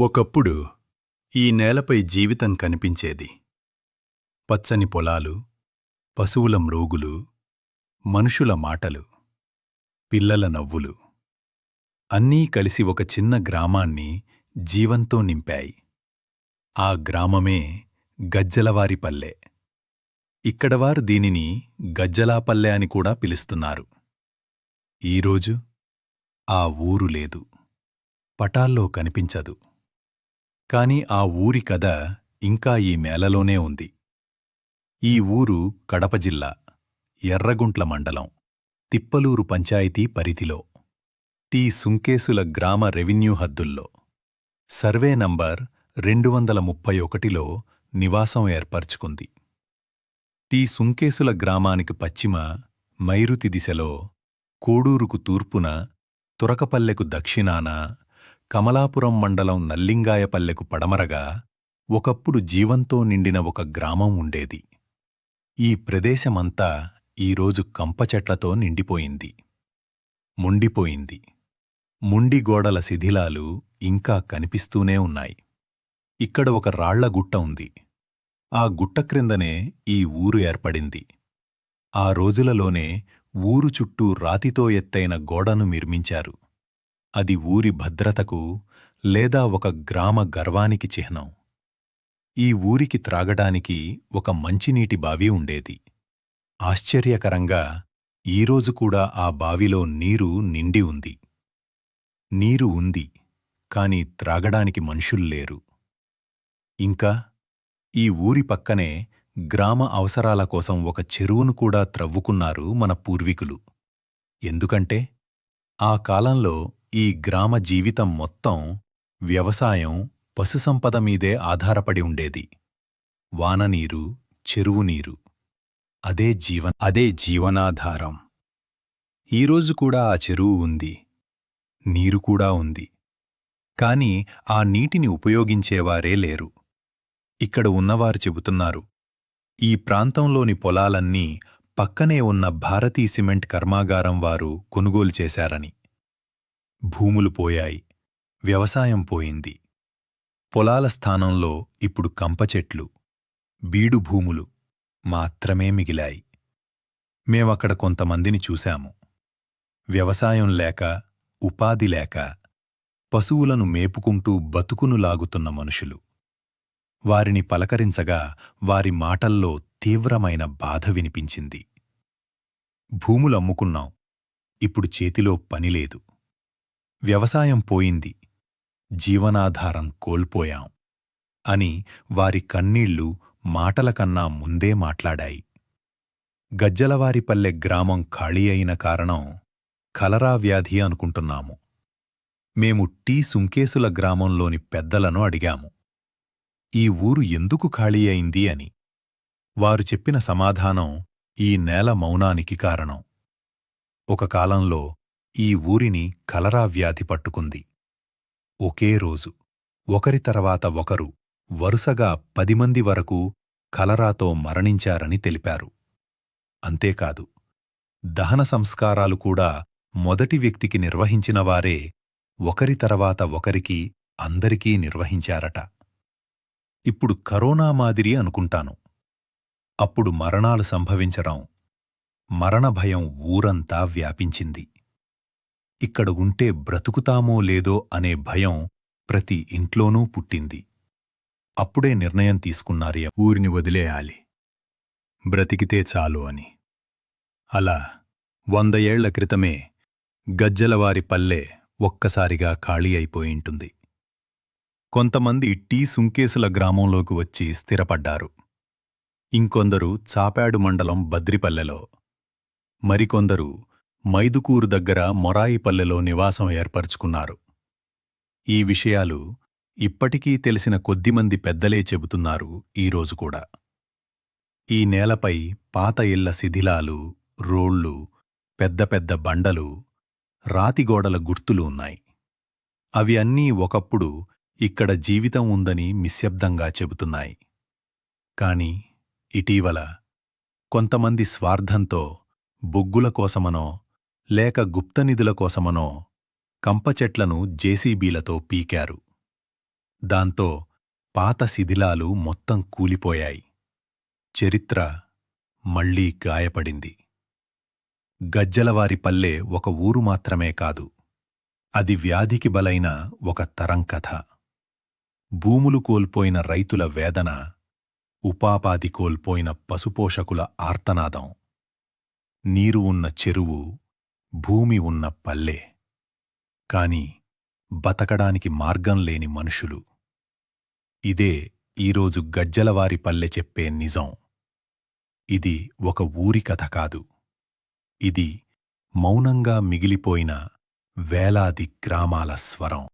ఒకప్పుడు ఈ నేలపై జీవితం కనిపించేది. పచ్చని పొలాలు పశువుల మ్రోగులు మనుషుల మాటలు పిల్లల నవ్వులు అన్నీ కలిసి ఒక చిన్న గ్రామాన్ని జీవంతో నింపాయి. ఆ గ్రామమే గజ్జలవారిపల్లె ఇక్కడవారు దీనిని గజ్జలాపల్లె అని కూడా పిలుస్తున్నారు. ఈరోజు ఆ ఊరు లేదు. పటాల్లో కనిపించదు. కాని ఆ ఊరి కథ ఇంకా ఈ మేలలోనే ఉంది. ఈ ఊరు కడప జిల్లా ఎర్రగుంట్ల మండలం తిప్పలూరు పంచాయతీ పరిధిలో టి సుంకేసుల గ్రామ రెవెన్యూ హద్దుల్లో. సర్వే నంబర్ రెండు వందల ముప్పై ఒకటిలో నివాసం ఏర్పరచుకుంది. టి సుంకేసుల గ్రామానికి పశ్చిమ మైరుతి దిశలో కోడూరుకు తూర్పున తురకపల్లెకు దక్షిణాన కమలాపురం మండలం నల్లింగాయపల్లెకు పడమరగా ఒకప్పుడు జీవంతో నిండిన ఒక గ్రామం ఉండేది. ఈ ప్రదేశమంతా ఈరోజు కంపచెట్లతో నిండిపోయింది. ముండిపోయింది. ముండిగోడల శిథిలాలు ఇంకా కనిపిస్తూనే ఉన్నాయి. ఇక్కడ ఒక రాళ్ళ గుట్ట ఉంది. ఆ గుట్ట క్రిందనే ఈ ఊరు ఏర్పడింది. ఆ రోజులలోనే ఊరు చుట్టూ రాతితో ఎత్తైన గోడను నిర్మించారు. అది ఊరి భద్రతకు లేదా ఒక గ్రామ గర్వానికి చిహ్నం. ఈ ఊరికి త్రాగడానికి ఒక మంచినీటి బావి ఉండేది. ఆశ్చర్యకరంగా ఈరోజు కూడా ఆ బావిలో నీరు నిండి ఉంది. నీరు ఉంది కాని త్రాగడానికి మనుషుల్లేరు ఇంకా ఈ ఊరి పక్కనే గ్రామ అవసరాల కోసం ఒక చెరువును కూడా త్రవ్వుకున్నారు మన పూర్వీకులు. ఎందుకంటే ఆ కాలంలో ఈ గ్రామ జీవితం మొత్తం వ్యవసాయం పశుసంపద మీదే ఆధారపడి ఉండేది. వాననీరు చెరువునీరు అదే జీవన అదే జీవనాధారం. ఈరోజు కూడా ఆ చెరువు ఉంది. నీరు కూడా ఉంది. కాని ఆ నీటిని ఉపయోగించేవారే లేరు. ఇక్కడ ఉన్నవారు చెబుతున్నారు ఈ ప్రాంతంలోని పొలాలన్నీ పక్కనే ఉన్న భారతీ సిమెంట్ కర్మాగారం వారు కొనుగోలు చేశారని. భూములు పోయాయి. వ్యవసాయం పోయింది. పొలాల స్థానంలో ఇప్పుడు కంపచెట్లు బీడు భూములు మాత్రమే మిగిలాయి. మేమక్కడ కొంతమందిని చూశాము. వ్యవసాయం లేక ఉపాధి లేక పశువులను మేపుకుంటూ బతుకును లాగుతున్న మనుషులు. వారిని పలకరించగా వారి మాటల్లో తీవ్రమైన బాధ వినిపించింది. భూములమ్ముకున్నాం ఇప్పుడు చేతిలో పనిలేదు వ్యవసాయం పోయింది. జీవనాధారం కోల్పోయాం అని వారి కన్నీళ్ళు మాటలకన్నా ముందే మాట్లాడాయి. గజ్జలవారిపల్లె గ్రామం ఖాళీ అయిన కారణం కలరా వ్యాధి అనుకుంటున్నాము. మేము టీ సుంకేసుల గ్రామంలోని పెద్దలను అడిగాము. ఈ ఊరు ఎందుకు ఖాళీ అయింది అని. వారు చెప్పిన సమాధానం ఈ నేల మౌనానికి కారణం. ఒక కాలంలో ఈ ఊరిని కలరా వ్యాధి పట్టుకుంది. ఒకే రోజు ఒకరి తర్వాత ఒకరు వరుసగా పది మంది వరకు కలరాతో మరణించారని తెలిపారు. అంతేకాదు దహన సంస్కారాలు కూడా మొదటి వ్యక్తికి నిర్వహించినవారే ఒకరి తర్వాత ఒకరికి అందరికీ నిర్వహించారట. ఇప్పుడు కరోనా మాదిరి అనుకుంటాను. అప్పుడు మరణాలు సంభవించడం మరణభయం ఊరంతా వ్యాపించింది. ఇక్కడ ఉంటే బ్రతుకుతామో లేదో అనే భయం ప్రతి ఇంట్లోనూ పుట్టింది. అప్పుడే నిర్ణయం తీసుకున్నారే ఊరిని వదిలేయాలి. బ్రతికితే చాలు అని. అలా వంద ఏళ్ళ క్రితమే గజ్జలవారి పల్లె ఒక్కసారిగా ఖాళీ అయిపోయింటుంది కొంతమంది టీ సుంకేసుల గ్రామంలోకి వచ్చి స్థిరపడ్డారు. ఇంకొందరు చాపాడు మండలం బద్రిపల్లెలో మరికొందరు మైదుకూరు దగ్గర మొరాయిపల్లెలో నివాసం ఏర్పరచుకున్నారు. ఈ విషయాలు ఇప్పటికీ తెలిసిన కొద్దిమంది పెద్దలే చెబుతున్నారు ఈరోజు కూడా. ఈ నేలపై పాత ఇళ్ళ శిథిలాలు రోళ్ళు పెద్ద పెద్ద బండలు రాతిగోడల గుర్తులు ఉన్నాయి. అవి అన్నీ ఒకప్పుడు ఇక్కడ జీవితం ఉందని నిశ్శబ్దంగా చెబుతున్నాయి. కాని ఇటీవల కొంతమంది స్వార్థంతో బొగ్గుల కోసమనో లేక గుప్తనిధుల కోసమనో కంపచెట్లను జేసీబీలతో పీకారు. దాంతో పాత శిథిలాలు మొత్తం కూలిపోయాయి. చరిత్ర మళ్ళీ గాయపడింది. గజ్జలవారి పల్లె ఒక ఊరు మాత్రమే కాదు అది వ్యాధికి బలైన ఒక తరం కథ. భూములు కోల్పోయిన రైతుల వేదన ఉపాపాది కోల్పోయిన పశుపోషకుల ఆర్తనాదం నీరు ఉన్న చెరువు భూమి ఉన్న పల్లె. కాని బతకడానికి మార్గం లేని మనుషులు. ఇదే ఈరోజు గజ్జలవారి పల్లె చెప్పే నిజం. ఇది ఒక ఊరి కథ కాదు. ఇది మౌనంగా మిగిలిపోయిన వేలాది గ్రామాల స్వరం.